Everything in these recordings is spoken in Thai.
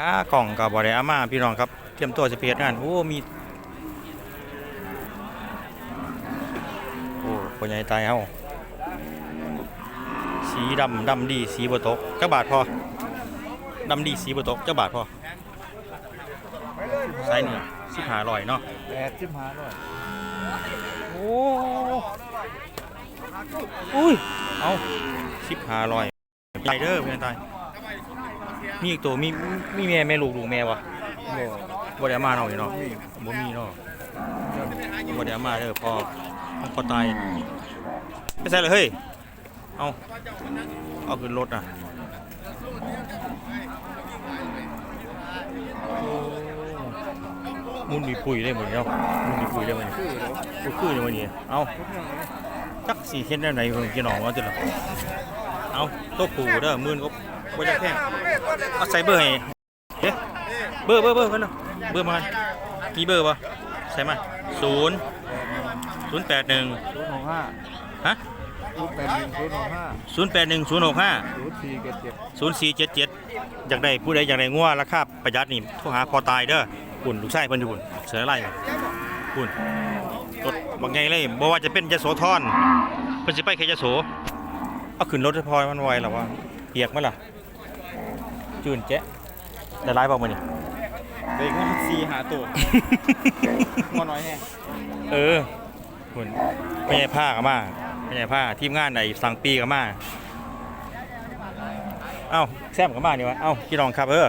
อ่ากล่องกับบอดอามาพี่น้องครับเตรียมตัวจะเพียรงานโอ้มีโอ้คนใหญ่ตายเฮาสีดำดำดีสีบตกเจ้าบาทพอดำดีสีบตกเจ้าบาทพอไซส์นี่สิบหาลอยเนาะแปดสิบหาร้อยโอ้อุ้ยเอาสิบหาลอยใหญ่เด้อเพื่อนตาย มีอีกตัวมีมีแม่แม่ลูกลูกแม่วะโลบ่ได้มาเนาะนี่เนาะบ่มีเนาะบ่ได้มาเด้อพอพอตายไปใส่เลยเฮ้ยเอาเอาขึ้นรถอะมุนมีปุ๋ยได้หมดเนาะมุนมีปุ๋ยได้หมดนี่กูคือได้หมดนี่เอาจักสิเฮ็ดได้ไหนเพิ่นกินหนองว่าติล่ะ เอาตัวผูเด้อหมื่นก็บ่จักแพงเอาใส่เบอร์ให้เด้เบอร์เบอร์เบอร์กันเนาะเบอร์มามีเบอร์ปะใช่ไหมศูนย์ศูนย์แปดหนึ่งศูนย์หกห้าฮะศูนย์แปดหนึ่งศูนย์หกห้าศูนย์แปดหนึ่งศูนย์หกห้าศูนย์สี่เจ็ดเจ็ดศูนย์สี่เจ็ดเจ็ดอยากได้ผู้ใดอยากได้งัวราคาประหยัดนี่โทรหาพอตายเด้อคุณลูกชายเพิ่นอยู่คุณเสืออะไรคุณรถบางไงเลยบ่ว่าจะเป็นยโสธรเพิ่นสิไปแค่ยโส เอาขึ้นรถให้พอมันไวหรอวะเปียกไหมล่ะจืนแจ๊ะได้ร้ายบอกมานี่เด็กว่าสี่หาตัวงอน้อยแน่เออคุณไม่ใช่ผ้ากับมาไม่ใช่ผ้าทีมงานไหนสั่งปีกับมาเอ้าแซมกับมานี่วะเอ้าพี่รองครับเออ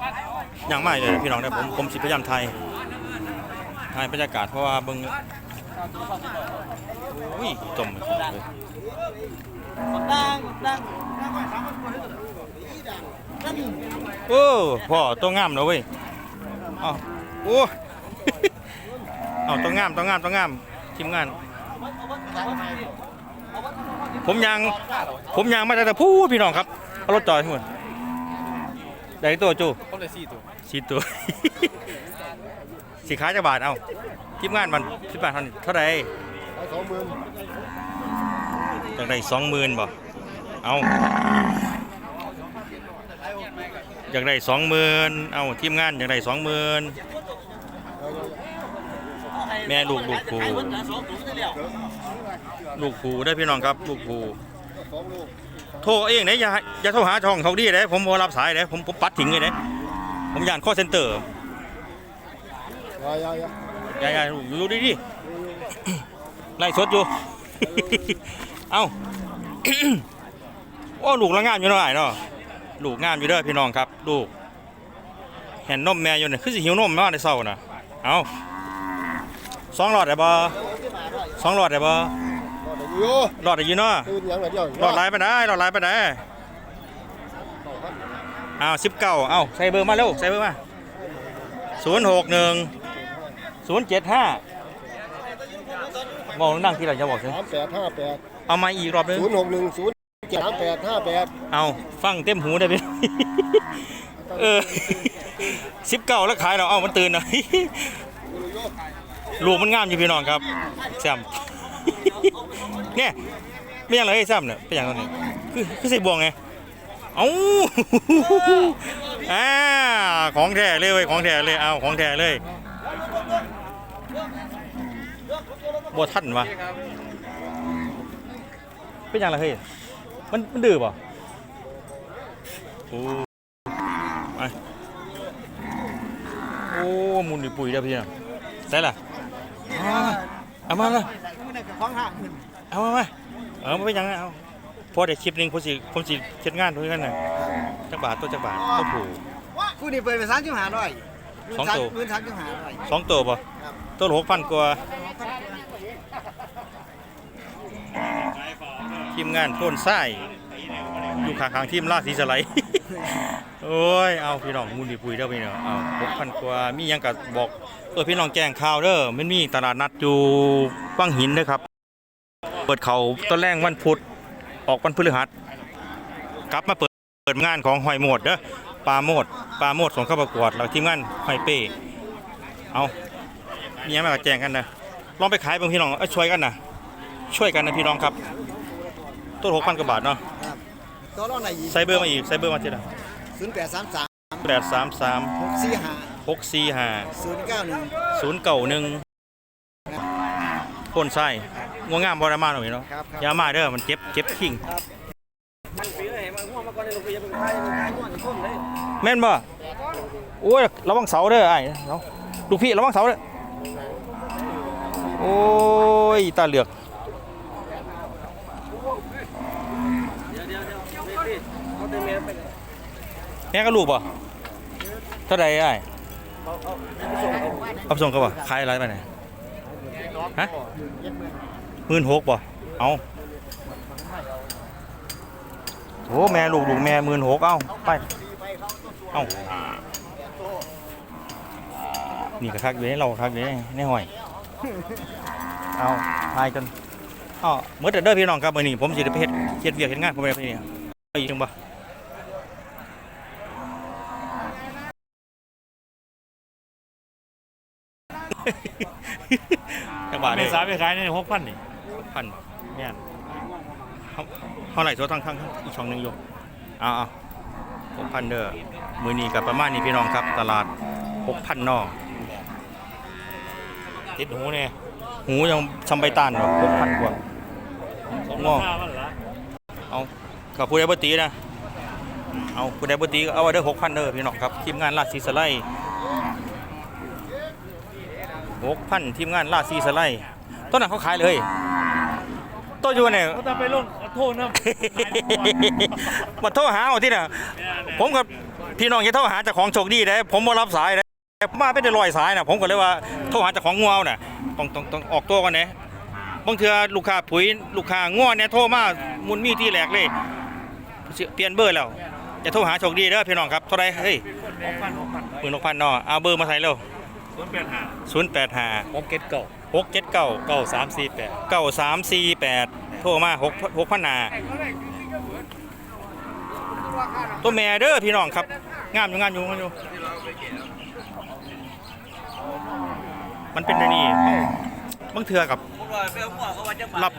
ยั ยังไม่เลยพี่น้องเนี่ยผมผมสิพยายามไทยถ่ายบรรยากาศเพราะว่าเบิ่งอุ้ยจมเลยดังดังโอ้พ่อตัวงามนะเว้ยอ้าโอ้เอาตัวงามตัวงามตัวงามทีมงาน ผมยังผมยังมาแต่พูดพี่น้องครับเอารถจอดให้หมด ได้ตัวจูเขาเลยสี่ตัวสีตัว สีขายจะบาทเอาทีมงานมันสิบบาทเท่านี้เท่าไหร่สองหมื่นจากได้สองหมื่นบ่เอาอยากได้สองหมื่นเอาทีมงานอยากได้สองหมื่นแม่ลูกลูกผูลูกผูได้อพี่น้องครับ ลูกผูสองลูก โทรเองเนี่ยอย่าอย่าโทรหาช่องเขาดีเลยผมบ่รับสายเลยผมผมปัดทิ้งเลยเนี่ยผมย่านข้อเซ็นเตอร์ยายายาอย่าอย่าดูดิดิไล่สดอยู่ เอ้าโอ้ลูกละงามอยู่เนาะไอ้เนาะลูกงามอยู่เด้อพี่น้องครับ ลูกเห็นนมแม่อยู่เนี่ยคือสิหิวนมมาในเศร้าน่ะเอาสองหลอดได้บ่สองหลอดได้บ่ร อดอยู่หลอดได้อยู่เนาะตื่นยังไงเดียวหลอดหลายไปได้หลอดหลายไปได้อ้าวสิบเก้าเอ้าใส่เบอร์มาเร็วใส่เบอร์มาศูนย์หกหนึ่งศูนย์เจ็ดห้าบอกนั่งที่เราจะบอกสิสามแปดห้าแปดเอามาอีกรอบนึงศูนย์หกหนึ่งศูนย์เจ็ดสามแปดห้าแปดเอาฟังเต็มหูได้ไหมเออสิบเก้าแล้วขายเราเอามันตื่นหน่อยลูกมันงามอยู่พี่น้องครับแซม เนี่ยไม่ยังเลยแซมเนี่ยเป็นอย่างนี้คือคือใส่บวงไงเอ้าอ่าของแท้เลยเว้ยของแท้เลยเอาของแท้เลยบัท่านวะเป็นย่างไรเฮ้ยมันมันดื้อป่ะโอ้ไปโอ้มุนดิปุ๋ยเด้อพี่น้องใส่ละเอามาเอามาลยฟังห่างขึ้น เอามามาเอามาเป็นหยังไงเอาพอได้คลิปหนึงผมสิผมสิเฮ็ดงานด้วยกันน่ะจักบาทตัวจักบาทตัวผู คู่นี้เปิดไปสามจุดห้าร้อยสองตัว หมื่นสามจุดห้าร้อย สองตัวป่ะตัวละหกพันกว่าทีมงานโพ่นไส้อยู่ข้างๆทีมลาดสีสไลด์ โอ้ย เอาพี่น้องมุนดีปุยเด้อพี่น้องเอาหกพันกว่ามีหยังกับบอกเออพี่น้องแจ้งข่าวเด้อมันมีตลาดนัดอยู่วังหินเด้อครับเปิดเขาตอนแรกวันพุธออกวันพฤหัสกลับมาเปิดเปิดงานของหอยโหมดเด้อปลาโมดปลาโมดส่งเข้าประกวดแล้วทีมงานหอยเป้เอามีหยังมาแจ้งกันนะลองไปขายบางพี่น้องเอ้ยช่วยกันนะช่วยกันนะพี่น้องครับต้นหกพันกว่าบาทเนาะครับตัวรองไหนอีกใส่เบอร์มาอีกใส่เบอร์มาทีละศูนย์แปดสามสามแปดสามสามหกสี่ห้าหกสี่ห้าศูนย์เก้าหนึ่งศูนย์เก่าหนึ่งพ่นไส้ งัวงามบอรามาหน่อยเนาะครับครับ อยามาเด้อมันเจ็บเจ็บขิงแม่นบ่โอ้ยระวังเสาเด้อไอ้เนาะลูกพี่ระวังเสาเด้อโอ้ยตาเหลือกแม่ก็ลูกบ่เท่าใดไอ้เอาส่งเขาบ่ขายอะไรไปไหนฮะห มื่นหกบ่เอาโอ้แม่ลูกลูกแม่หมื่นหกเอ้าไปเอ้านี่ก็คักอยู่ในเราคักอยู่ในในห้อยเอาทายกันอ๋อเมื่อแต่เด้อพี่น้องครับมื้อนี้ผมสิได้ไปเฮ็ดเฮ็ดเวียกเฮ็ดงานผมไปไปนี่ไปอีกจังบ่จังหวะเมนี้ษาไปขายในหกพันนี่ พันเนี่ยเขาเขาไหลโซทั้งทั้งอีกช่องหนึงอยู่เอ้าวหกพันเด้อมือนี้กับประมาณนี้พี่น้องครับ ตลาดหกพันนอกติดหูเนี่ยหูยังซำใบตานหรอกหกพันกว่างอกราคามันละเอากับผู้ใดบ่ตีนะเอาผู้ใดบ่ตีก็เอาไว้เด้อหกพันเด้อพี่น้องครับทีมงานลาดซีสไลด์หกพันทีมงานลาดซีสไลด์ต้นนั้นเขาขายเลย ต้นอยู่เนี่ยเขาจะไปลงโทษนะมาโทรหาเอาที่น่ะผมกับพี่น้องจะโทรหาเจ้าของโชคดีได้ผมบ่รับสายได้มาเป็นได้ร้อยสายน่ะผมก็เลยว่าโทรหาเจ้าของงัวเอาน่ะต้องต้องต้องออกตัวก่อนนะบางเทื่อลูกค้าปุ๋ยลูกค้างัวเนี่ยโทรมามุนมีที่แหลกเลยสิเปลี่ยนเบอร์แล้วจะโทรหาโชคดีเด้อพี่น้องครับเท่าไรเฮ้ยหกพันหกพันหมื่นหกพันเนาะเอาเบอร์มาใส่เร็วศูนย์แปดห้าศูนย์แปดห้าหกเก็ตเก่า หกเจ็ดเก้าเก้าสามสี่แปดเก้าสามสี่แปดโทรมาหกหกพันหาตัวแม่เด้อพี่น้องครับ งามอยู่งามอยู่งามอยู่ มันเป็นไอ้นี่เอ้างเถื่อกับรับ